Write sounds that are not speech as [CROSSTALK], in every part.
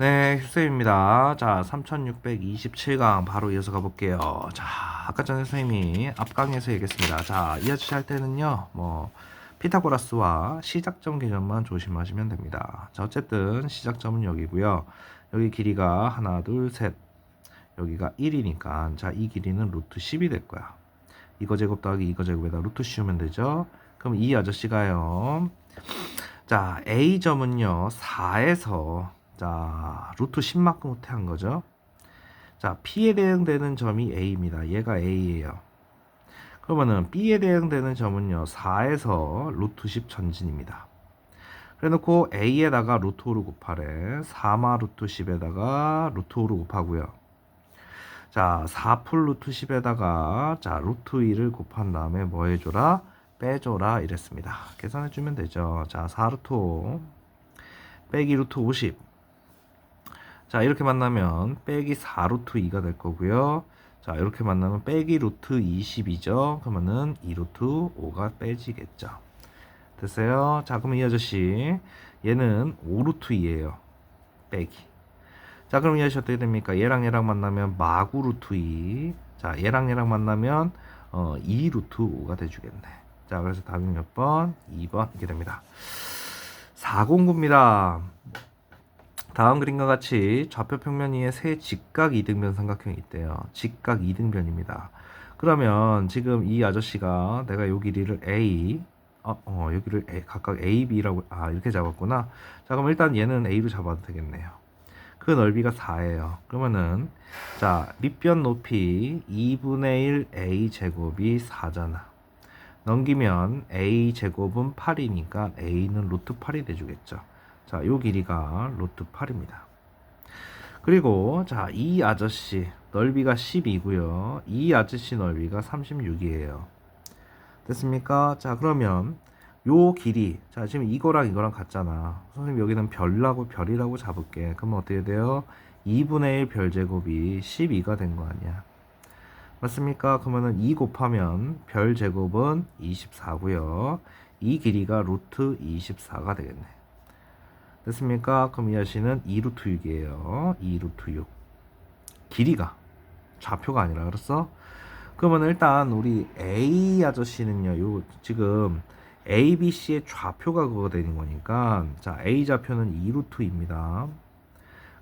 네, 휴쌤입니다. 자, 3627강 바로 이어서 가볼게요. 자, 아까 전에 선생님이 앞강에서 얘기했습니다. 자, 이 아저씨 할 때는요, 뭐, 피타고라스와 시작점 개념만 조심하시면 됩니다. 자, 어쨌든 시작점은 여기고요. 여기 길이가 하나, 둘, 셋. 여기가 1이니까, 자, 이 길이는 루트 10이 될 거야. 이거 제곱 더하기 이거 제곱에다 루트 씌우면 되죠. 그럼 이 아저씨가요. 자, A점은요, 4에서 자, 루트 10만큼 후퇴한 거죠. 자, P에 대응되는 점이 A입니다. 얘가 A예요. 그러면은 B에 대응되는 점은요, 4에서 루트 10 전진입니다. 그래 놓고 A에다가 루트 5를 곱하래. 4마 루트 10에다가 루트 5를 곱하고요. 자, 4풀 루트 10에다가 자, 루트 2를 곱한 다음에 뭐 해줘라? 빼줘라 이랬습니다. 계산해주면 되죠. 자, 4루트 5 빼기 루트 50 자 이렇게 만나면 빼기 4 루트 2가 될 거고요. 자 이렇게 만나면 빼기 루트 20이죠. 그러면은 2 루트 5가 빼지겠죠. 됐어요? 자 그럼 이 아저씨 얘는 5 루트 2예요. 빼기. 자 그럼 이 아저씨 어떻게 됩니까? 얘랑 얘랑 만나면 마구 루트 2 자 얘랑 얘랑 만나면 어, 2 루트 5가 돼주겠네. 자 그래서 답이 몇 번? 2번. 이게 됩니다. 4공구입니다 다음 그림과 같이 좌표 평면 위에 세 직각 이등변 삼각형이 있대요. 직각 이등변입니다. 그러면 지금 이 아저씨가 내가 요 길이를 A, 어, 어 여기를 A, 각각 A, B라고 아 이렇게 잡았구나. 자 그럼 일단 얘는 A로 잡아도 되겠네요. 그 넓이가 4예요. 그러면은 자 밑변 높이 2분의 1 A 제곱이 4잖아. 넘기면 A 제곱은 8이니까 A는 루트 8이 돼주겠죠. 자, 요 길이가 루트 8입니다. 그리고 자, 이 아저씨 넓이가 10이고요. 이 아저씨 넓이가 36이에요. 됐습니까? 자, 그러면 요 길이 자, 지금 이거랑 이거랑 같잖아. 선생님 여기는 별라고 별이라고 잡을게. 그러면 어떻게 돼요? 2분의 1 별제곱이 12가 된 거 아니야. 맞습니까? 그러면은 2 곱하면 별 제곱은 24고요. 이 길이가 루트 24가 되겠네. 됐습니까? 그럼 이 아씨는 2루트 6이에요. 2루트 6. 길이가 좌표가 아니라 그랬어? 그러면 일단 우리 A 아저씨는요. 요 지금 A, B, C의 좌표가 그거 되는 거니까 자 A 좌표는 2루트입니다.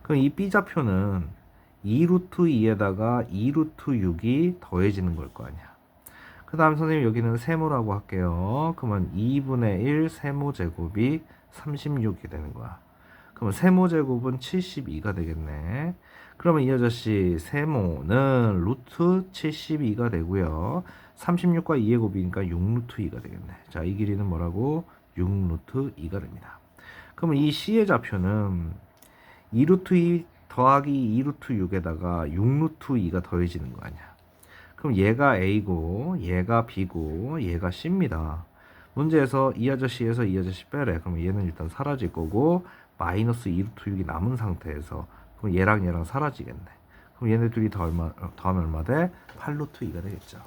그럼 이 B 좌표는 2루트 2에다가 2루트 6이 더해지는 걸 거 아니야. 그 다음 선생님 여기는 세모라고 할게요. 그러면 2분의 1 세모 제곱이 36이 되는 거야. 그러면 세모 제곱은 72가 되겠네. 그러면 이 아저씨 세모는 루트 72가 되고요. 36과 2의 곱이니까 6루트 2가 되겠네. 자, 이 길이는 뭐라고? 6루트 2가 됩니다. 그러면 이 C의 좌표는 2루트 2 더하기 2루트 6에다가 6루트 2가 더해지는 거 아니야. 그럼 얘가 A고 얘가 B고 얘가 C입니다. 문제에서 이 아저씨에서 이 아저씨 빼래. 그럼 얘는 일단 사라질 거고 마이너스 2루트 6이 남은 상태에서 그럼 얘랑 얘랑 사라지겠네. 그럼 얘네 둘이 더 얼마 더하면 얼마 돼? 8루트 2가 되겠죠.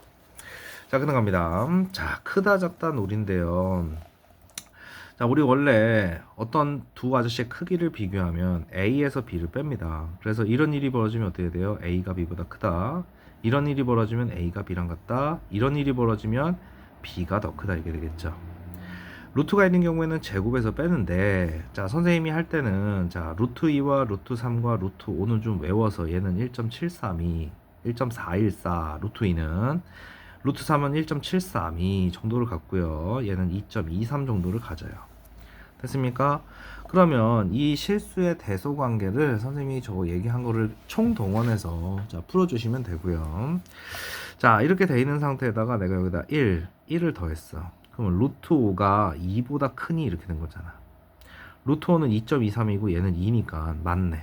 자, 끝나갑니다. 자, 크다 작다 놀인데요. 자, 우리 원래 어떤 두 아저씨의 크기를 비교하면 A에서 B를 뺍니다. 그래서 이런 일이 벌어지면 어떻게 돼요? A가 B보다 크다. 이런 일이 벌어지면 A가 B랑 같다. 이런 일이 벌어지면 B가 더 크다 이게 되겠죠. 루트가 있는 경우에는 제곱에서 빼는데 자 선생님이 할 때는 자 루트 2와 루트 3과 루트 5는 좀 외워서 얘는 1.732 1.414 루트 2는 루트 3은 1.732 정도를 갖고요 얘는 2.23 정도를 가져요 됐습니까? 그러면 이 실수의 대소 관계를 선생님이 저 얘기한 거를 총동원해서 자 풀어주시면 되고요 자 이렇게 돼 있는 상태에다가 내가 여기다 1 1을 더했어 그러면 루트 5가 2보다 크니 이렇게 된 거잖아. 루트 5는 2.23이고 얘는 2니까 맞네.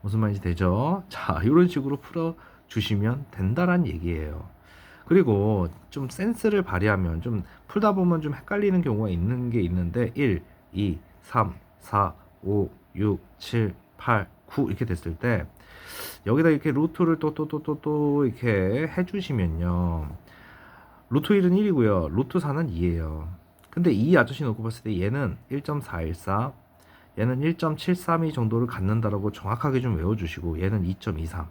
무슨 말인지 되죠? 자, 이런 식으로 풀어 주시면 된다란 얘기예요. 그리고 좀 센스를 발휘하면 좀 풀다 보면 좀 헷갈리는 경우가 있는 게 있는데 1, 2, 3, 4, 5, 6, 7, 8, 9 이렇게 됐을 때 여기다 이렇게 루트를 또 또 또 또 또 이렇게 해주시면요. 루트 1은 1이고요. 루트 4는 2예요. 근데 이 아저씨 놓고 봤을 때 얘는 1.414, 얘는 1.732 정도를 갖는다라고 정확하게 좀 외워주시고 얘는 2.23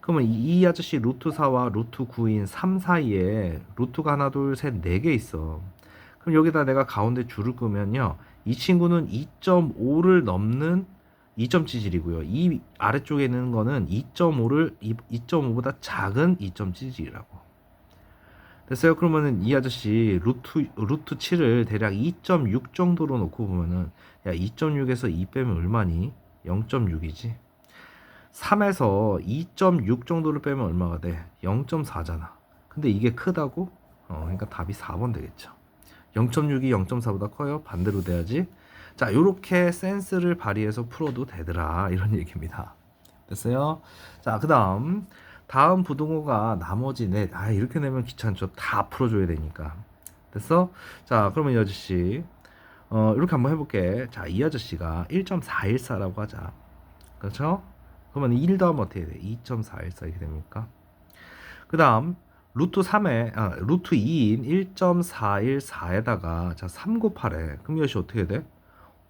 그러면 이, 이 아저씨 루트 4와 루트 9인 3 사이에 루트가 하나 둘 셋 네 개 있어 그럼 여기다 내가 가운데 줄을 끄면요 이 친구는 2.5를 넘는 2점 찌질이고요 이 아래쪽에 있는 거는 2.5를 2.5보다 작은 2점 찌질이라고 됐어요? 그러면은 이 아저씨 루트 루트 7을 대략 2.6 정도로 놓고 보면은 야 2.6에서 2 빼면 얼마니? 0.6이지. 3에서 2.6 정도를 빼면 얼마가 돼? 0.4잖아. 근데 이게 크다고? 어, 그러니까 답이 4번 되겠죠. 0.6이 0.4보다 커요? 반대로 돼야지. 자, 요렇게 센스를 발휘해서 풀어도 되더라. 이런 얘기입니다. 됐어요? 자, 그 다음. 다음 부등호가 나머지 넷. 아, 이렇게 내면 귀찮죠. 다 풀어줘야 되니까. 됐어? 자, 그러면 이 아저씨. 어, 이렇게 한번 해볼게. 자, 이 아저씨가 1.414라고 하자. 그렇죠? 그러면 1 더하면 어떻게 돼? 2.414 이렇게 됩니까? 그 다음, 루트 3에, 아, 루트 2인 1.414에다가, 자, 3 곱하래. 그럼 이것이 어떻게 돼?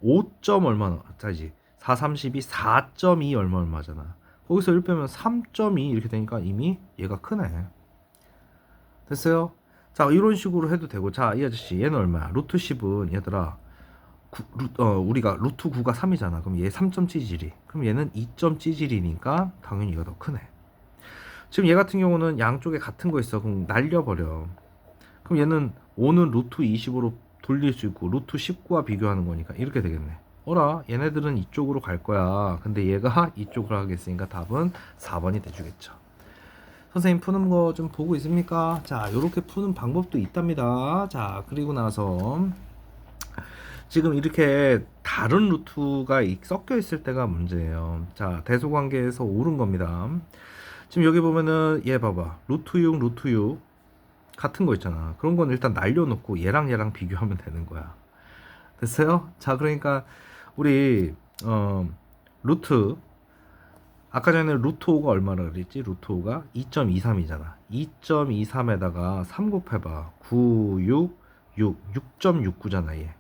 5. 점 얼마나, 자지 4, 32, 4.2 얼마 얼마잖아. 거기서 1 빼면 3.2 이렇게 되니까 이미 얘가 크네. 됐어요? 자, 이런 식으로 해도 되고, 자, 이 아저씨, 얘는 얼마야? 루트 10은, 얘들아, 구, 루, 어, 우리가 루트 9가 3이잖아. 그럼 얘 3점 찌질이. 그럼 얘는 2점 찌질이니까 당연히 얘가 더 크네. 지금 얘 같은 경우는 양쪽에 같은 거 있어. 그럼 날려버려. 그럼 얘는 5는 루트 20으로 돌릴 수 있고, 루트 19와 비교하는 거니까 이렇게 되겠네. 어라, 얘네들은 이쪽으로 갈 거야. 근데 얘가 [LAUGHS] 이쪽으로 하겠으니까 답은 4번이 돼주겠죠. 선생님 푸는 거 좀 보고 있습니까? 자, 요렇게 푸는 방법도 있답니다. 자, 그리고 나서 지금 이렇게 다른 루트가 이- 섞여 있을 때가 문제예요. 자, 대소관계에서 옳은 겁니다. 지금 여기 보면은 얘 봐봐. 루트 6, 루트 6 같은 거 있잖아. 그런 건 일단 날려놓고 얘랑 얘랑 비교하면 되는 거야. 됐어요? 자, 그러니까 우리 어 루트 아까 전에 루트 5가 얼마나 그랬지? 루트 5가 2.23이잖아. 2.23에다가 3 곱해봐. 9, 6, 6, 6.69잖아, 얘.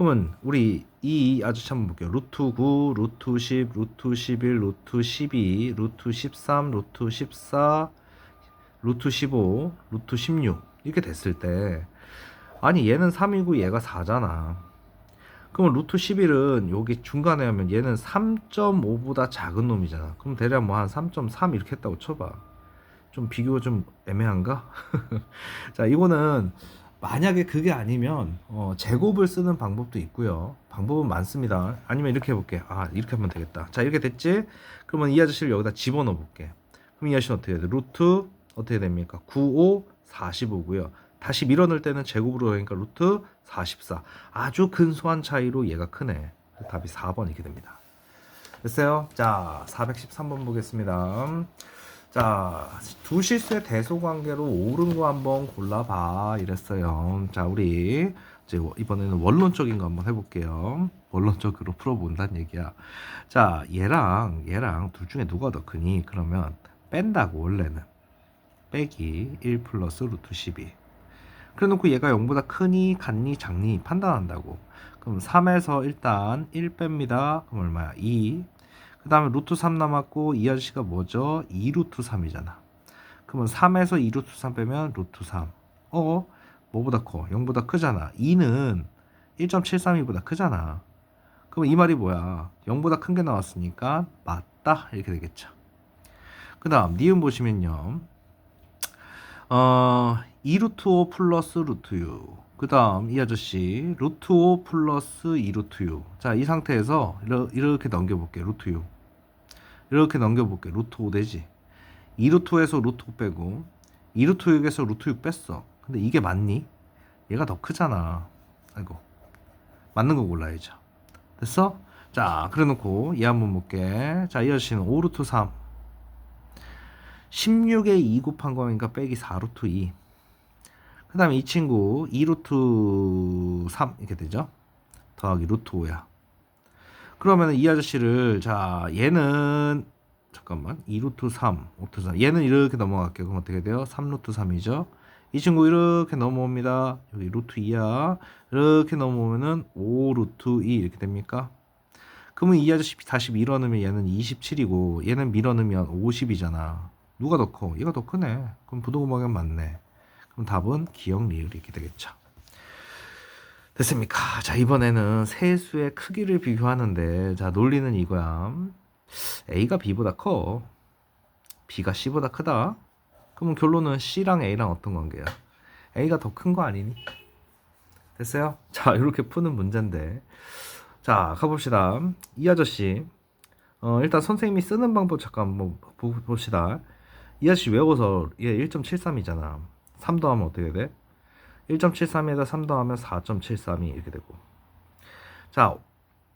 그러면 우리 이 아저씨 한번 볼게요. 루트 9, 루트 10, 루트 11, 루트 12, 루트 13, 루트 14, 루트 15, 루트 16 이렇게 됐을 때 아니 얘는 3이고 얘가 4잖아. 그러면 루트 11은 여기 중간에 하면 얘는 3.5보다 작은 놈이잖아. 그럼 대략 뭐 한 3.3 이렇게 했다고 쳐봐. 좀 비교가 좀 애매한가? [LAUGHS] 자, 이거는 만약에 그게 아니면 어, 제곱을 쓰는 방법도 있고요. 방법은 많습니다. 아니면 이렇게 해볼게. 아, 이렇게 하면 되겠다. 자, 이렇게 됐지? 그러면 이 아저씨를 여기다 집어넣어 볼게. 그럼 이 아저씨는 어떻게 돼? 루트 어떻게 됩니까? 9, 5, 45고요. 다시 밀어넣을 때는 제곱으로 하니까 루트 44. 아주 근소한 차이로 얘가 크네. 답이 4번 이렇게 됩니다. 됐어요? 자, 413번 보겠습니다. 자, 두 실수의 대소 관계로 옳은 거 한번 골라봐. 이랬어요. 자, 우리 이제 이번에는 원론적인 거 한번 해볼게요. 원론적으로 풀어본다는 얘기야. 자, 얘랑 얘랑 둘 중에 누가 더 크니? 그러면 뺀다고 원래는 빼기 1 플러스 루트 12. 그래놓고 얘가 0보다 크니 같니 작니 판단한다고. 그럼 3에서 일단 1 뺍니다. 그럼 얼마야? 2. 그 다음에 루트 3 남았고 이 아저씨가 뭐죠? 2 루트 3이잖아. 그러면 3에서 2 루트 3 빼면 루트 3. 어? 뭐보다 커? 0보다 크잖아. 2는 1.732보다 크잖아. 그럼 이 말이 뭐야? 0보다 큰 게 나왔으니까 맞다 이렇게 되겠죠. 그 다음 니은 보시면요. 어, 2 루트 5 플러스 루트 6. 그 다음 이 아저씨 루트 5 플러스 2 루트 6. 자, 이 상태에서 이렇게 넘겨볼게. 루트 6. 이렇게 넘겨볼게. 루트 5 되지. 2 루트 5에서 루트 5 빼고 2 루트 6에서 루트 6 뺐어. 근데 이게 맞니? 얘가 더 크잖아. 아이고. 맞는 거 골라야죠. 됐어? 자, 그래 놓고 얘 한번 볼게. 자, 이 아저씨는 5 루트 3. 16에 2 곱한 거니까 빼기 4 루트 2. 그 다음에 이 친구 2루트 3 이렇게 되죠. 더하기 루트 5야. 그러면 이 아저씨를 자 얘는 잠깐만 2루트 3, 5루트 3 얘는 이렇게 넘어갈게요. 그럼 어떻게 돼요? 3루트 3이죠. 이 친구 이렇게 넘어옵니다. 여기 루트 2야. 이렇게 넘어오면은 5 루트 2 이렇게 됩니까? 그러면 이 아저씨 다시 밀어넣으면 얘는 27이고 얘는 밀어넣으면 50이잖아. 누가 더 커? 얘가 더 크네. 그럼 부동호 방향 맞네. 그럼 답은 기억 리을 이렇게 되겠죠. 됐습니까? 자 이번에는 세수의 크기를 비교하는데 자 논리는 이거야. A가 B보다 커. B가 C보다 크다. 그러면 결론은 C랑 A랑 어떤 관계야? A가 더 큰 거 아니니? 됐어요? 자 이렇게 푸는 문제인데 자 가봅시다. 이 아저씨 어, 일단 선생님이 쓰는 방법 잠깐 한번 보- 봅시다. 이 아저씨 외워서 얘 1.73이잖아. 3 더하면 어떻게 돼? 1.73에다 3 더하면 4.73이 이렇게 되고. 자,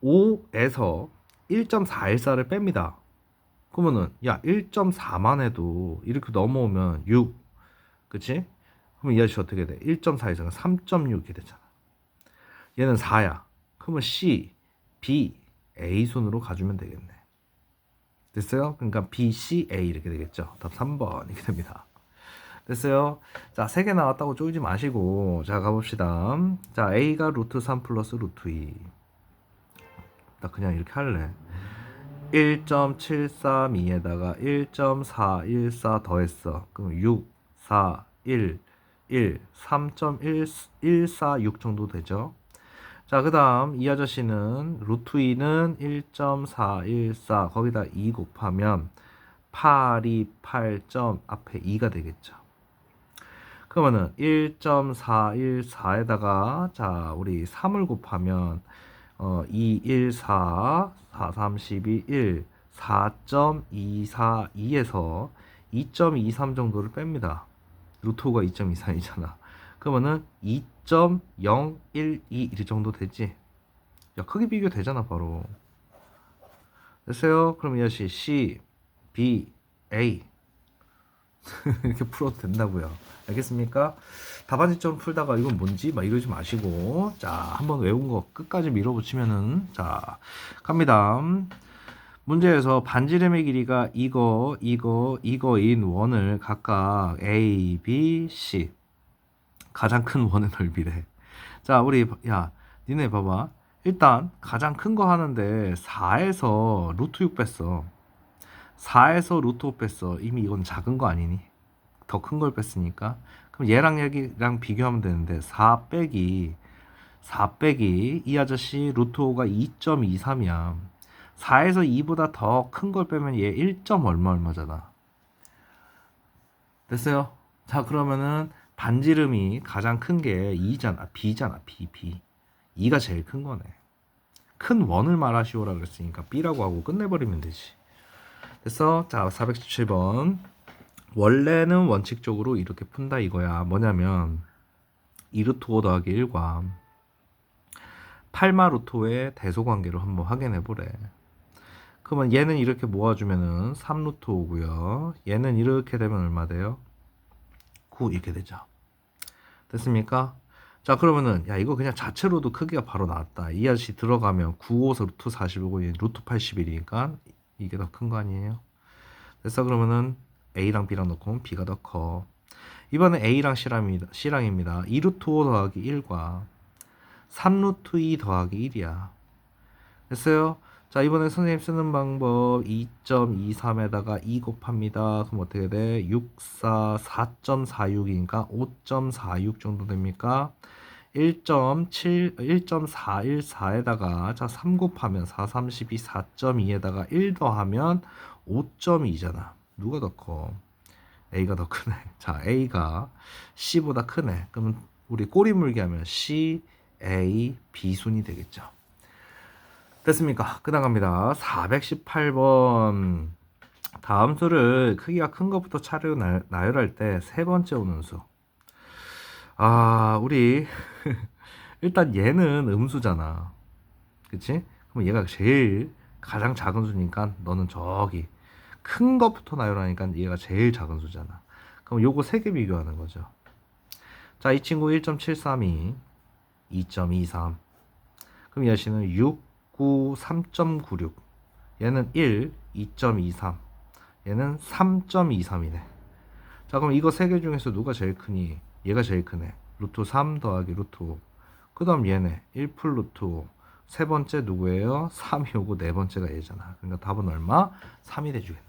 5에서 1.414를 뺍니다. 그러면은 야 1.4만 해도 이렇게 넘어오면 6. 그치? 그러면 이 아저씨 어떻게 돼? 1.4에서가 3.6 이렇게 되잖아. 얘는 4야. 그러면 C, B, A 순으로 가주면 되겠네. 됐어요? 그러니까 B, C, A 이렇게 되겠죠. 답 3번 이렇게 됩니다. 됐어요? 자, 세개 나왔다고 쫄지 마시고 자, 가봅시다. 자, A가 루트 3 플러스 루트 2. 나 그냥 이렇게 할래. 1.732에다가 1.414 더했어. 그럼 6, 4, 1, 1, 3.146 정도 되죠. 자, 그 다음 이 아저씨는 루트 2는 1.414 거기다 2 곱하면 828점 앞에 2가 되겠죠. 그러면은 1.414에다가 자, 우리 3을 곱하면 어, 2, 1, 4, 4, 3, 12, 1, 4.242에서 2.23 정도를 뺍니다. 루트 5가 2.23이잖아. 그러면은 2.012 이 정도 되지? 야, 크게 비교 되잖아, 바로. 됐어요? 그럼 이 아저씨 C, B, A [LAUGHS] 이렇게 풀어도 된다고요. 알겠습니까? 답안지 좀 풀다가 이건 뭔지 막 이러지 마시고 자 한번 외운 거 끝까지 밀어붙이면은 자 갑니다. 문제에서 반지름의 길이가 이거 이거 이거인 원을 각각 A, B, C 가장 큰 원의 넓이래. 자 우리 야 니네 봐봐. 일단 가장 큰 거 하는데 4에서 루트 6 뺐어. 4에서 루트 5 뺐어. 이미 이건 작은 거 아니니? 더 큰 걸 뺐으니까. 그럼 얘랑 얘랑 비교하면 되는데 4 빼기 4 빼기 이 아저씨 루트 5가 2.23이야. 4에서 2보다 더 큰 걸 빼면 얘 1. 얼마 얼마잖아. 됐어요? 자 그러면은 반지름이 가장 큰 게 2잖아. B잖아. B, B. 2가 제일 큰 거네. 큰 원을 말하시오라 그랬으니까 B라고 하고 끝내버리면 되지. 됐어? 자, 417번. 원래는 원칙적으로 이렇게 푼다 이거야. 뭐냐면 2루트 5 더하기 1과 8마 루트 5의 대소관계를 한번 확인해 보래. 그러면 얘는 이렇게 모아주면은 3루트 5고요. 얘는 이렇게 되면 얼마 돼요? 9 이렇게 되죠. 됐습니까? 자 그러면은 야 이거 그냥 자체로도 크기가 바로 나왔다. 이 아저씨 들어가면 9, 5서 루트 45고 얘 루트 81이니까 이게 더 큰 거 아니에요? 됐어 그러면은 A랑 B랑 넣고 B가 더 커. 이번엔 A랑 C랑입니다. C랑입니다. 2루트 5 더하기 1과 3루트 2 더하기 1이야. 됐어요? 자 이번에 선생님 쓰는 방법 2.23에다가 2 곱합니다. 그럼 어떻게 돼? 6, 4, 4.46이니까 5.46 정도 됩니까? 1.7, 1.414에다가 자 3 곱하면 4, 32, 4.2에다가 1 더하면 5.2잖아. 누가 더 커? A가 더 크네. [LAUGHS] 자 A가 C보다 크네. 그러면 우리 꼬리 물기 하면 C, A, B 순이 되겠죠. 됐습니까? 끝나갑니다. 418번. 다음 수를 크기가 큰 것부터 차례로 나- 나열할 때 세 번째 오는 수. 아, 우리 [LAUGHS] 일단 얘는 음수잖아. 그치? 그럼 얘가 제일 가장 작은 수니까 너는 저기 큰 것부터 나열하니까 얘가 제일 작은 수잖아. 그럼 요거 세 개 비교하는 거죠. 자, 이 친구 1.732, 2.23. 그럼 이 아씨는 6, 9, 3.96. 얘는 1, 2.23. 얘는 3.23이네. 자, 그럼 이거 세 개 중에서 누가 제일 크니? 얘가 제일 크네. 루트 3 더하기 루트 5. 그 다음 얘네. 1풀 루트 5. 세 번째 누구예요? 3이 오고 네 번째가 얘잖아. 그러니까 답은 얼마? 3이 돼주겠네.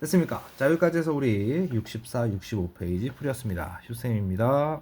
됐습니까? 자, 여기까지 해서 우리 64, 65페이지 풀이었습니다. 휴쌤입니다.